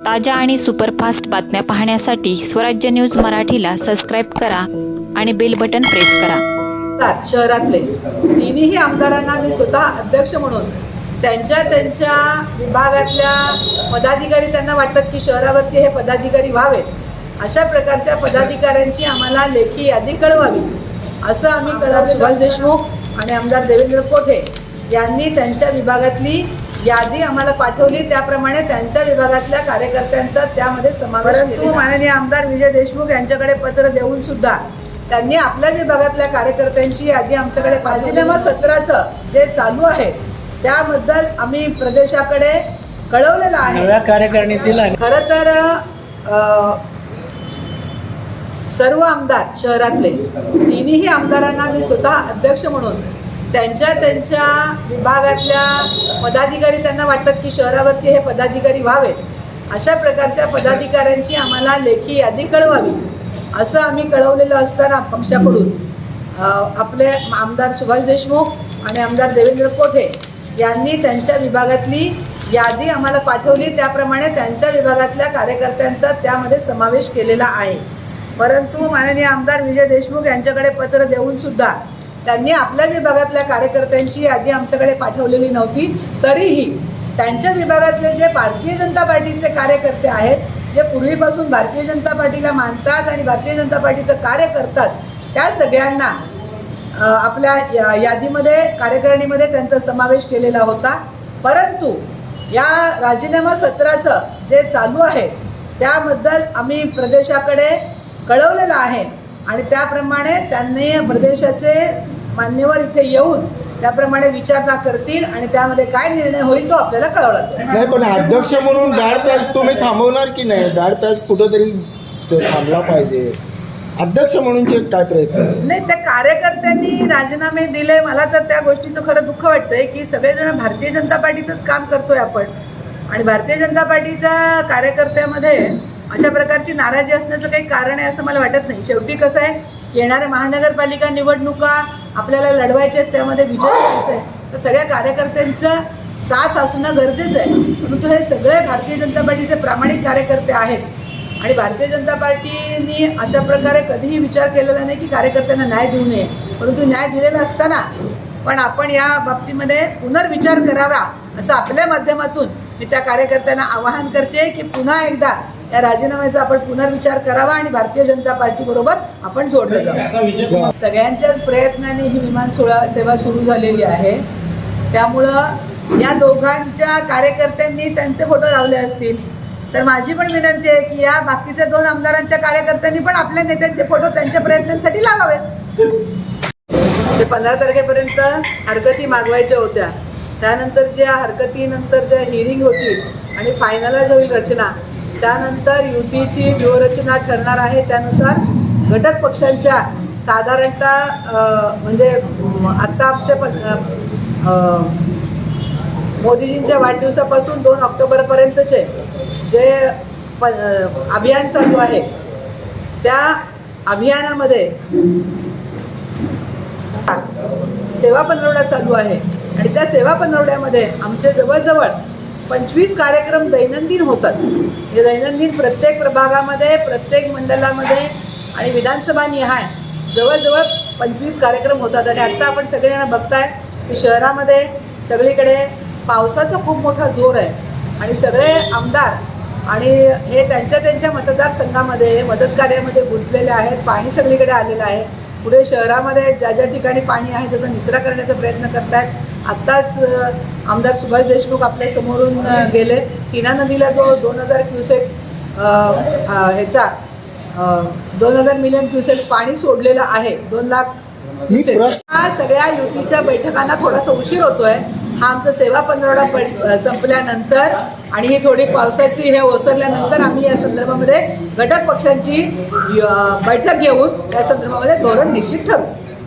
ताज्या आणि सुपरफास्ट बातम्या पाहण्यासाठी स्वराज्य न्यूज मराठीला सबस्क्राईब करा आणि बेल बटन प्रेस करा. शहरातले. तिन्ही आमदारांना मी स्वतः अध्यक्ष म्हणून त्यांच्या त्यांच्या विभागातल्या पदाधिकारी त्यांना वाटतात की शहरावरती हे पदाधिकारी व्हावेत. अशा प्रकारच्या पदाधिकाऱ्यांची आम्हाला लेखी यादी कळवावी असं आम्ही कळवलं सुभाष देशमुख आणि आमदार देवेंद्र कोठे यांनी त्यांच्या विभागातली यादी आम्हाला पाठवली. त्याप्रमाणे त्यांच्या विभागातल्या कार्यकर्त्यांचा त्यामध्ये समावेश परंतु माननीय आमदार विजय देशमुख यांच्याकडे पत्र देऊन सुद्धा त्यांनी आपल्या विभागातल्या कार्यकर्त्यांची यादी आमच्याकडे राजीनामा सत्राचं जे चालू आहे त्याबद्दल आम्ही प्रदेशाकडे कळवलेलं आहे. कार्यकारिणीतील खरं तर अ, सर्व आमदार शहरातले तिन्ही आमदारांना मी स्वतः अध्यक्ष म्हणून त्यांच्या त्यांच्या विभागातल्या पदाधिकारी त्यांना वाटतात की शहरावरती हे पदाधिकारी व्हावेत. अशा प्रकारच्या पदाधिकाऱ्यांची आम्हाला लेखी यादी कळवावी असं आम्ही कळवलेलं असताना पक्षाकडून आपले आमदार सुभाष देशमुख आणि आमदार देवेंद्र कोठे यांनी त्यांच्या विभागातली यादी आम्हाला पाठवली. त्याप्रमाणे त्यांच्या विभागातल्या कार्यकर्त्यांचा त्यामध्ये समावेश केलेला आहे. परंतु माननीय आमदार विजय देशमुख यांच्याकडे पत्र देऊनसुद्धा त्यांनी आपल्या विभागातल्या कार्यकर्त्यांची यादी आमच्याकडे पाठवलेली नव्हती. तरीही त्यांच्या विभागातले जे भारतीय जनता पार्टीचे कार्यकर्ते आहेत जे पूर्वीपासून भारतीय जनता पार्टीला मानतात आणि भारतीय जनता पार्टीचं कार्य करतात त्या सगळ्यांना आपल्या या- यादीमध्ये कार्यकारिणीमध्ये त्यांचा समावेश केलेला होता. परंतु या राजीनामा सत्राचं जे चालू आहे त्याबद्दल आम्ही प्रदेशाकडे कळवलेलं आहे. आणि त्याप्रमाणे त्यांनी प्रदेशाचे मान्यवर इथे येऊन त्याप्रमाणे विचारणा करतील आणि त्यामध्ये काय निर्णय होईल तो आपल्याला कळवला नाही पण अध्यक्ष म्हणून बॅड पॅच तुम्ही थांबवणार की नाही? बॅड पॅच कुठंतरी तो थांबला पाहिजे. अध्यक्ष म्हणूनचे काय प्रयत्न? नाही त्या कार्यकर्त्यांनी राजीनामे दिले. मला तर त्या गोष्टीचं खरं दुःख वाटतंय की सगळेजण भारतीय जनता पार्टीचंच काम करतोय आपण. आणि भारतीय जनता पार्टीच्या कार्यकर्त्यामध्ये अशा प्रकारची नाराजी असण्याचं काही कारण आहे असं मला वाटत नाही. शेवटी कसं आहे येणाऱ्या महानगरपालिका निवडणुका आपल्याला लढवायच्या आहेत त्यामध्ये विजय करायचा आहे. तर सगळ्या कार्यकर्त्यांचं साथ असणं गरजेचं आहे. परंतु हे सगळे भारतीय जनता पार्टीचे प्रामाणिक कार्यकर्ते आहेत. आणि भारतीय जनता पार्टीनी अशा प्रकारे कधीही विचार केलेला नाही की कार्यकर्त्यांना न्याय देऊ नये. परंतु न्याय दिलेला असताना पण आपण या बाबतीमध्ये पुनर्विचार करावा असं आपल्या माध्यमातून मी त्या कार्यकर्त्यांना आवाहन करते की पुन्हा एकदा या राजीनाम्याचा आपण पुनर्विचार करावा आणि भारतीय जनता पार्टीबरोबर आपण जोडलं जावं. सगळ्यांच्याच प्रयत्नाने ही विमान सोळा सेवा सुरू झालेली आहे. त्यामुळं या दोघांच्या कार्यकर्त्यांनी त्यांचे फोटो लावले असतील. तर माझी पण विनंती आहे की या बाकीच्या दोन आमदारांच्या कार्यकर्त्यांनी पण आपल्या नेत्यांचे फोटो त्यांच्या प्रयत्नांसाठी लावावेत. ते पंधरा तारखेपर्यंत हरकती मागवायच्या होत्या. त्यानंतर ज्या हरकतीनंतर ज्या हिअरिंग होतील आणि फायनलाइज होईल रचना त्यानंतर युतीची व्यूहरचना ठरणार आहे. त्यानुसार घटक पक्षांच्या साधारणतः म्हणजे आत्ता आमच्या प मोदीजींच्या वाढदिवसापासून दोन ऑक्टोबरपर्यंतचे जे प अभियान चालू आहे त्या अभियानामध्ये सेवा पंधरवडा चालू आहे. आणि त्या सेवा पंधरवड्यामध्ये आमचे जवळजवळ पंचवीस कार्यक्रम दैनंदिन होतात. हे दैनंदिन प्रत्येक प्रभागामध्ये प्रत्येक मंडलामध्ये आणि विधानसभा निहाय जवळजवळ पंचवीस कार्यक्रम होतात. आणि आत्ता आपण सगळेजण बघताय की शहरामध्ये सगळीकडे पावसाचा खूप मोठा जोर आहे. आणि सगळे आमदार आणि हे त्यांच्या त्यांच्या मतदारसंघामध्ये मदत कार्यामध्ये गुंतलेले आहेत. पाणी सगळीकडे आलेलं आहे. पुढे शहरामध्ये ज्या ज्या ठिकाणी पाणी आहे त्याचा निचरा करण्याचा प्रयत्न करत आहेत आत्ताच आमदार सुभाष देशमुख आपल्या समोरून गेले. सीना नदीला जो दोन हजार क्युसेक्स ह्याचा दोन हजार मिलियन क्युसेक्स पाणी सोडलेलं आहे दोन लाख हा सगळ्या युतीच्या बैठकांना थोडासा उशीर होतोय. हा आमचा सेवा पंधरवडा पड संपल्यानंतर आणि ही थोडी पावसाची हे ओसरल्यानंतर आम्ही या संदर्भामध्ये घटक पक्षांची बैठक घेऊन या संदर्भामध्ये धोरण निश्चित ठरवू.